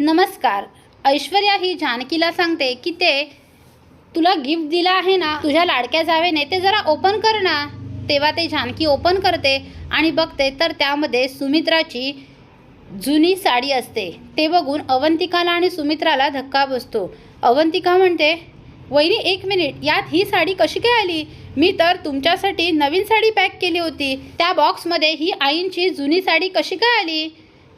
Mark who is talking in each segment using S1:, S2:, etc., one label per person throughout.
S1: नमस्कार. ऐश्वर्या ही जानकीला सांगते की ते तुला गिफ्ट दिलं आहे ना तुझ्या लाडक्या जावेने ते जरा ओपन कर ना. तेव्हा ते जानकी ओपन करते आणि बघते तर त्यामध्ये सुमित्राची जुनी साडी असते. ते बघून अवंतिकाला आणि सुमित्राला धक्का बसतो. अवंतिका म्हणते वहिनी एक मिनिट यात ही साडी कशी काय आली? मी तर तुमच्यासाठी नवीन साडी पॅक केली होती. त्या बॉक्समध्ये ही आईंची जुनी साडी कशी काय आली?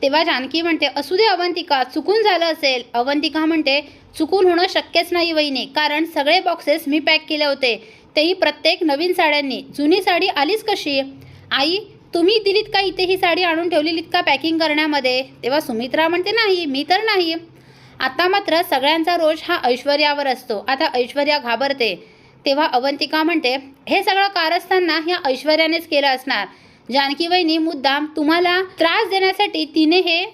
S1: तेव्हा जानकी म्हणते असू दे अवंतिका चुकून झालं असेल. अवंतिका म्हणते चुकून होणं शक्यच नाही वहिनी कारण सगळे बॉक्सेस मी पॅक केले होते. तेही प्रत्येक नवीन साड्यांनी. जुनी साडी आलीच कशी? आई तुम्ही दिलीत का इथे ही साडी आणून ठेवलेलीत का पॅकिंग करण्यामध्ये? तेव्हा सुमित्रा म्हणते नाही मी तर नाही. आता मात्र सगळ्यांचा रोष हा ऐश्वर्यावर असतो. आता ऐश्वर्या घाबरते. तेव्हा अवंतिका म्हणते हे सगळं कार असताना ह्या ऐश्वर्यानेच केलं असणार. जानकी वहिनी मुद्दाम तुम्हाला त्रास देण्यासाठी तिने हे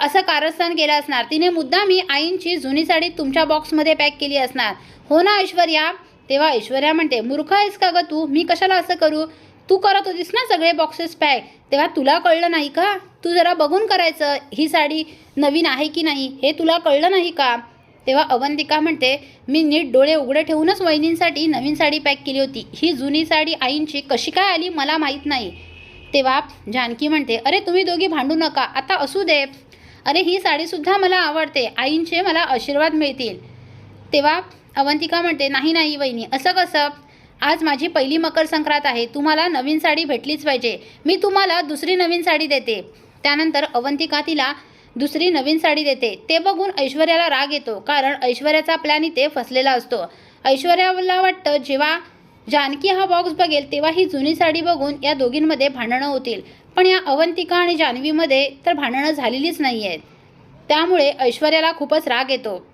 S1: असं कारस्थान केलं असणार. तिने मुद्दाम ही आईंची जुनी साडी तुमच्या बॉक्समध्ये पॅक केली असणार. हो ना ऐश्वर्या? तेव्हा ऐश्वर्या म्हणते मूर्ख आहेस का ग तू? मी कशाला असं करू? तू करत होतीस ना सगळे बॉक्सेस पॅक तेव्हा तुला कळलं नाही का? तू जरा बघून करायचं ही साडी नवीन आहे की नाही? हे तुला कळलं नाही का? तेव्हा अवंतिका म्हणते मी नीट डोळे उघडे ठेवूनच वहिनींसाठी नवीन साडी पॅक केली होती. ही जुनी साडी आईंची कशी काय आली मला माहीत नाही. तेव्हा जानकी म्हणते अरे तुम्ही दोघी भांडू नका आता असू दे. अरे ही साडीसुद्धा मला आवडते. आईंचे मला आशीर्वाद मिळतील. तेव्हा अवंतिका म्हणते नाही नाही वहिनी असं कसं? आज माझी पहिली मकर संक्रांत आहे. तुम्हाला नवीन साडी भेटलीच पाहिजे. मी तुम्हाला दुसरी नवीन साडी देते. त्यानंतर अवंतिका तिला दुसरी नवीन साडी देते. ते बघून ऐश्वर्याला राग येतो कारण ऐश्वर्याचा प्लॅन इथे फसलेला असतो. ऐश्वर्याला वाटतं जेव्हा जानकी हा बॉक्स बघेल तेव्हा ही जुनी साडी बघून या दोघींमध्ये भांडणं होतील. पण या अवंतिका आणि जान्हवीमध्ये तर भांडणं झालेलीच नाही आहेत त्यामुळे ऐश्वर्याला खूपच राग येतो.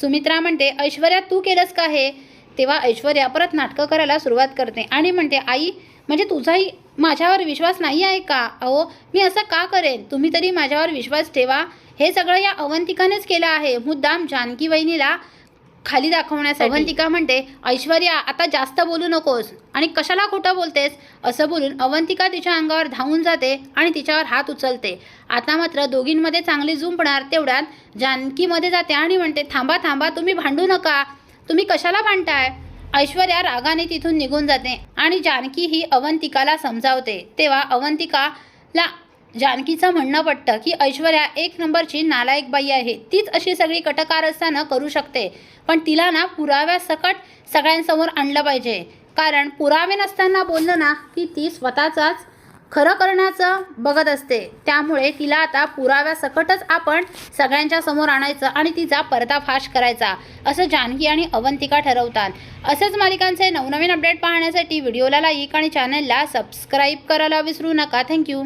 S1: सुमित्रा म्हणते ऐश्वर्या तू केलंस का हे? तेव्हा ऐश्वर्या परत नाटकं करायला सुरुवात करते आणि म्हणते आई म्हणजे तुझाही माझ्यावर विश्वास नाही आहे का? अहो मी असं का करेन? तुम्ही तरी माझ्यावर विश्वास ठेवा. हे सगळं या अवंतिकानेच केलं आहे. मुद्दाम जानकी वहिनीला खाली दाखवण्यासाठी. अवंतिका म्हणते ऐश्वर्या आता जास्त बोलू नकोस. आणि कशाला खोटं बोलतेस? असं बोलून अवंतिका तिच्या अंगावर धावून जाते आणि तिच्यावर हात उचलते. आता मात्र दोघींमध्ये चांगली जुंपणार तेवढ्यात जानकीमध्ये जाते आणि म्हणते थांबा थांबा तुम्ही भांडू नका. तुम्ही कशाला भांडताय? ऐश्वर्या रागाने तिथून निघून जाते आणि जानकी ही अवंतिकाला समजावते. तेव्हा अवंतिकाला जानकीचं म्हणणं पटतं की ऐश्वर्या एक नंबरची नालायक बाई आहे. तीच अशी सगळी कटकारस्थानं करू शकते. पण तिला ना पुराव्यासकट सगळ्यांसमोर आणलं पाहिजे. कारण पुरावे नसताना बोललं ना की ती स्वतःचाच खरं करण्याचं बघत असते. त्यामुळे तिला आता पुराव्यासकटच आपण सगळ्यांच्या समोर आणायचं आणि तिचा पर्दाफाश करायचा असं जानकी आणि अवंतिका ठरवतात. असेच मालिकांचे नवनवीन अपडेट पाहण्यासाठी व्हिडिओला लाईक आणि चॅनलला सबस्क्राईब करायला विसरू नका. थँक्यू